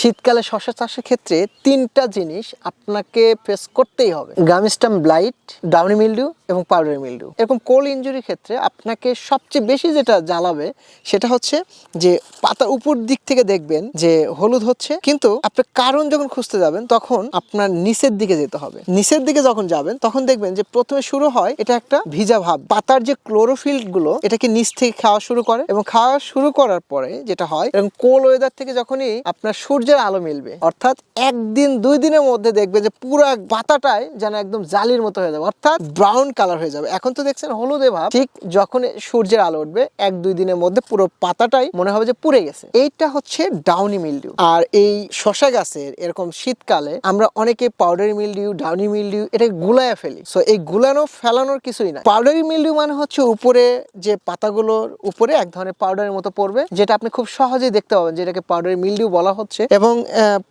শীতকালে শশা চাষের ক্ষেত্রে তিনটা জিনিস আপনাকে ফেস করতেই হবে। গামিস্টাম ব্লাইট ডাউনি মিল্ডু এবং পাউডার মিল্ডু এরকম কোল ইঞ্জুরির ক্ষেত্রে আপনাকে সবচেয়ে বেশি যেটা জ্বালাবে সেটা হচ্ছে যে পাতার উপর দিক থেকে দেখবেন যে হলুদ হচ্ছে, কিন্তু আপনি কারণ যখন খুঁজতে যাবেন তখন আপনার নিচের দিকে যেতে হবে। নিচের দিকে যখন যাবেন তখন দেখবেন যে প্রথমে শুরু হয় এটা একটা ভিজা ভাব। পাতার যে ক্লোরোফিলগুলো এটাকে নিচ থেকে খাওয়া শুরু করে এবং খাওয়া শুরু করার পরে যেটা হয় এবং কোল ওয়েদার থেকে যখনই আপনার সূর্যের আলো মিলবে। অর্থাৎ একদিন, দুই দিনের মধ্যে দেখবেন যে পুরো পাতাটাই যেন একদম জালির মতো হয়ে যাবে। অর্থাৎ ব্রাউন কালার হয়ে যাবে। এখন তো দেখছেন হলুদে ভাব। ঠিক যখন সূর্যের আলো উঠবে, এক, দুই দিনের মধ্যে পুরো পাতাটাই মনে হবে যে পুড়ে গেছে। এইটা হচ্ছে ডাউনি মিলডিউ আর এই শশা গাছের এরকম শীতকালে আমরা অনেকে পাউডারি মিলডিউ ডাউনি মিলডিউ এটা গুলায় ফেলি। সো এই গুলানো, ফেলানোর কিছুই না পাউডারি মিলডিউ মানে হচ্ছে উপরে যে পাতাগুলোর উপরে এক ধরনের পাউডারের মতো পড়বে, যেটা আপনি খুব সহজেই দেখতে পাবেন যেটাকে পাউডারি মিলডিউ বলা হচ্ছে। এবং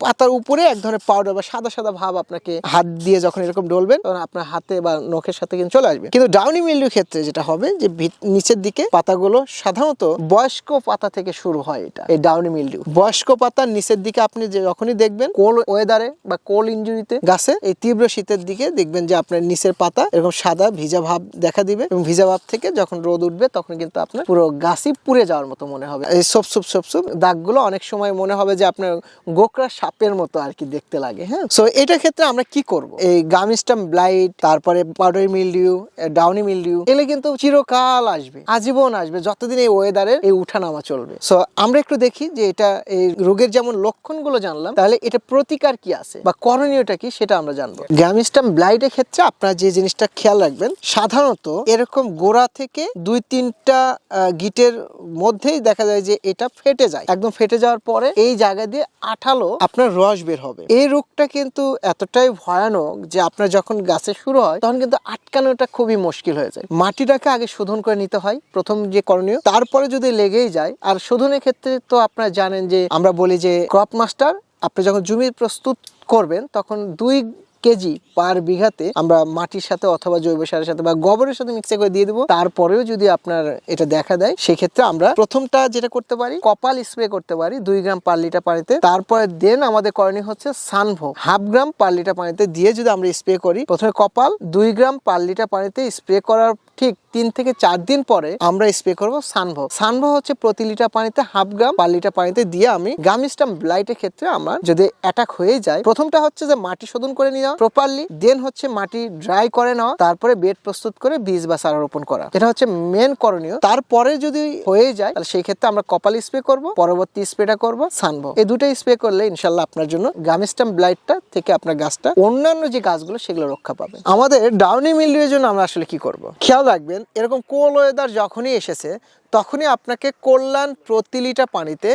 পাতার উপরে এক ধরনের পাউডার বা সাদা সাদা ভাব আপনাকে হাত দিয়ে যখন এরকম ডলবেন, তখন আপনার হাতে বা নখের সাথে কিন্তু চলে আসবে। কিন্তু ডাউনি মিলডিউ ক্ষেত্রে যেটা হবে, যে নিচের দিকে পাতাগুলো সাধারণত বয়স্ক পাতা থেকে শুরু হয় এটা, এই ডাউনি মিলডিউ বয়স্ক পাতার নিচের দিকে আপনি যে যখনই দেখবেন, কোল ওয়েদারে বা কোল ইঞ্জুরিতে গাছে, এই তীব্র শীতের দিকে দেখবেন যে আপনার নিচের পাতা এরকম সাদা ভিজা ভাব দেখা দিবে এবং ভিজা ভাব থেকে যখন রোদ উঠবে, তখন কিন্তু আপনার পুরো গাছই পুড়ে যাওয়ার মতো মনে হবে। এই সব সব সব সব দাগগুলো অনেক সময় মনে হবে যে আপনার গোকরা সাপের মতো আর কি দেখতে লাগে হ্যাঁ? সো এটা ক্ষেত্রে আমরা কি করব? এই গামিস্টাম ব্লাইট, তারপরে পাউডারি মিলডিউ ডাউনি মিলডিউ, এগুলো কিন্তু চিরকাল আসবে, আজীবন আসবে, যতদিন এই ওয়েদারের এই উঠানামা চলবে। সো আমরা একটু দেখি যে এটা, এই রোগের যেমন লক্ষণগুলো জানলাম, তাহলে এটা প্রতিকার কি আছে বা করণীয়টা কি সেটা আমরা জানব। গ্যামিস্টাম ব্লাইটের ক্ষেত্রে আপনারা যে জিনিসটা খেয়াল রাখবেন, সাধারণত এরকম গোড়া থেকে দুই তিনটা গিটের মধ্যেই দেখা যায় যে এটা ফেটে যায়। একদম ফেটে যাওয়ার পরে এই জায়গা দিয়ে আঠালো আপনার রস বের হবে। এই রোগটা কিন্তু এতটাই ভয়ানক যে আপনার যখন গাছে শুরু হয়, তখন কিন্তু আটকানোটা খুবই মুশকিল হয়ে যায়। মাটিটাকে আগে শোধন করে নিতে হয়, প্রথম যে করণীয়। তারপরে যদি লেগেই যায়, আর শোধনের ক্ষেত্রে তো আপনারা জানেন যে, আমরা বলি যে ক্রপ মাস্টার আপনি যখন জমি প্রস্তুত করবেন, তখন দুই কেজি পার বিঘাতে আমরা মাটির সাথে অথবা জৈব সারের সাথে বা গোবরের সাথে মিক্সে করে দিয়ে দেবো। তারপরেও যদি আপনার এটা দেখা দেয়, সেক্ষেত্রে আমরা প্রথমটা যেটা করতে পারি, কপাল স্প্রে করতে পারি দুই গ্রাম পার লিটার পানিতে। তারপরে দেন আমাদের করণীয় হচ্ছে সানভো, হাফ গ্রাম পার লিটার পানিতে দিয়ে যদি আমরা স্প্রে করি, প্রথমে কপাল দুই গ্রাম পার লিটার পানিতে স্প্রে করার ঠিক তিন থেকে চার দিন পরে আমরা স্প্রে করব সানভো সানভো হচ্ছে প্রতি লিটার পানিতে হাফ গ্রাম পার লিটার পানিতে দিয়ে আমি গামিস্টাম ব্লাইটের ক্ষেত্রে আমার যদি অ্যাটাক হয়ে যায়, প্রথমটা হচ্ছে যে মাটি শোধন করে নেওয়া প্রপারলি দেন হচ্ছে মাটি ড্রাই করে নেওয়া, তারপরে বেড প্রস্তুত করে বীজ বা চারা রোপণ করা। এটা হচ্ছে মেন করণীয়। তারপরে যদি হয়ে যায়, তাহলে সেই ক্ষেত্রে আমরা কপাল স্প্রে করব, পরবর্তী স্প্রেটা করব সানভো এই দুটো স্প্রে করলে ইনশাল্লাহ আপনার জন্য গামিস্টাম ব্লাইটটা থেকে আপনার গাছটা অন্যান্য যে গাছগুলো, সেগুলো রক্ষা পাবে। আমাদের ডাউনি মিলিয়ের জন্য আমরা আসলে কি করব? খেয়াল রাখবেন এরকম কোল ওয়েদার যখনই এসেছে, তখনই আপনাকে কল্যাণ প্রতি লিটার পানিতে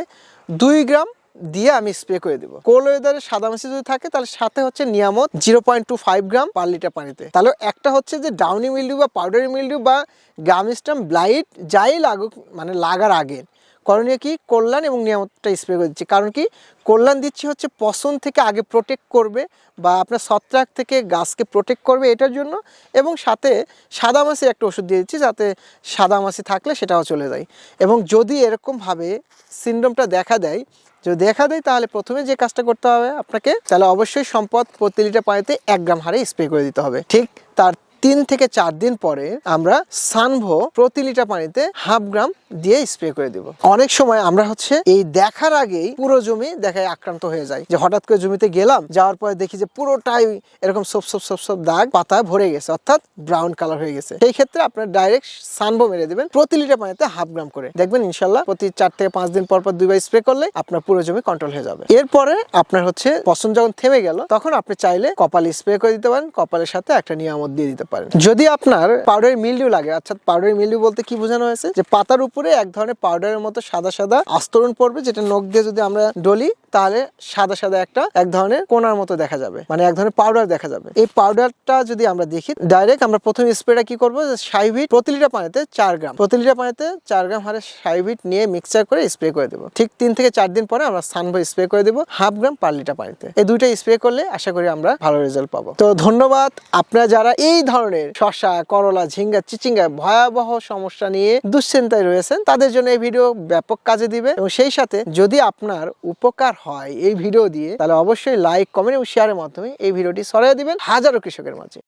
দুই গ্রাম দিয়ে আমি স্প্রে করে দেবো। কোল ওয়েদারে সাদা মাছি যদি থাকে, তাহলে সাথে হচ্ছে নিয়ামত zero point two five gram per litre পানিতে। তাহলে একটা হচ্ছে যে ডাউনি মিলডিউ বা পাউডারি মিলডিউ বা গ্রামিস্টাম ব্লাইট যাই লাগুক মানে লাগার আগে করণীয় কি? কল্যাণ এবং নিয়ামতটা স্প্রে করে দিচ্ছি। কারণ কি? কল্যাণ দিচ্ছি হচ্ছে পছন থেকে আগে প্রোটেক্ট করবে বা আপনার ছত্রাক থেকে গাছকে প্রোটেক্ট করবে এটার জন্য এবং সাথে সাদা মাছি একটা ওষুধ দিয়ে দিচ্ছি যাতে সাদা মাছি থাকলে সেটাও চলে যায়। এবং যদি এরকমভাবে সিন্ড্রোমটা দেখা দেয়, যদি দেখা দেয় তাহলে প্রথমে যে কাজটা করতে হবে আপনাকে, তাহলে অবশ্যই সম্পদ প্রতি লিটার পানিতে এক গ্রাম হারে স্প্রে করে দিতে হবে। ঠিক তার তিন থেকে চার দিন পরে আমরা সানভো প্রতি লিটার পানিতে হাফ গ্রাম দিয়ে স্প্রে করে দেব। অনেক সময় আমরা হচ্ছে এই দেখার আগেই পুরো জমি দেখায় আক্রান্ত হয়ে যায় যে হঠাৎ করে জমিতে গেলাম, যাওয়ার পরে দেখি যে পুরোটাই এরকম সব সব সব সব দাগ, পাতা ভরে গেছে, অর্থাৎ ব্রাউন কালার হয়ে গেছে। সেই ক্ষেত্রে আপনার ডাইরেক্ট সানভো মেরে দেবেন প্রতি লিটার পানিতে হাফ গ্রাম করে। দেখবেন ইনশাল্লাহ প্রতি চার থেকে পাঁচ দিন পর পর দুইবার স্প্রে করলে আপনার পুরো জমি কন্ট্রোল হয়ে যাবে। এরপরে আপনার হচ্ছে পছন্দ যখন থেমে গেল, তখন আপনি চাইলে কপাল স্প্রে করে দিতে পারেন, কপালের সাথে একটা নিয়ামত দিয়ে দিতে পারেন। যদি আপনার পাউডার মিলডিউ লাগে, অর্থাৎ পাউডার মিলডিউ বলতে কি বোঝানো হয়েছে? যে পাতার উপরে এক ধরনের পাউডারের মতো সাদা সাদা আস্তরণ পড়বে, যেটা নখ দিয়ে যদি আমরা ডলি, তাহলে সাদা সাদা একটা এক ধরনের কোনার মতো দেখা যাবে। মানে এক ধরনের পাউডার দেখা যাবে। এই পাউডারটা যদি আমরা দেখি ডাইরেক্ট আমরা প্রথম স্প্রেটা কি করব? সাইভিট প্রতি লিটার পানিতে চার গ্রাম প্রতি লিটার পানিতে চার গ্রাম হারে সাইভিট নিয়ে মিক্সচার করে স্প্রে করে দেবো। ঠিক তিন থেকে চার দিন পরে আমরা সানভো স্প্রে করে দেবো হাফ গ্রাম পার লিটার পানিতে। এই দুইটা স্প্রে করলে আশা করি আমরা ভালো রেজাল্ট পাবো। তো ধন্যবাদ আপনারা যারা এই ধরনের ধরনের শশা করলা, ঝিঙ্গা, চিচিঙ্গা ভয়াবহ সমস্যা নিয়ে দুশ্চিন্তায় রয়েছেন, তাদের জন্য এই ভিডিও ব্যাপক কাজে দিবে। এবং সেই সাথে যদি আপনার উপকার হয় এই ভিডিও দিয়ে, তাহলে অবশ্যই লাইক কমেন্ট এবং শেয়ারের মাধ্যমে এই ভিডিওটি ছড়িয়ে দিবেন হাজারো কৃষকের মাঝে।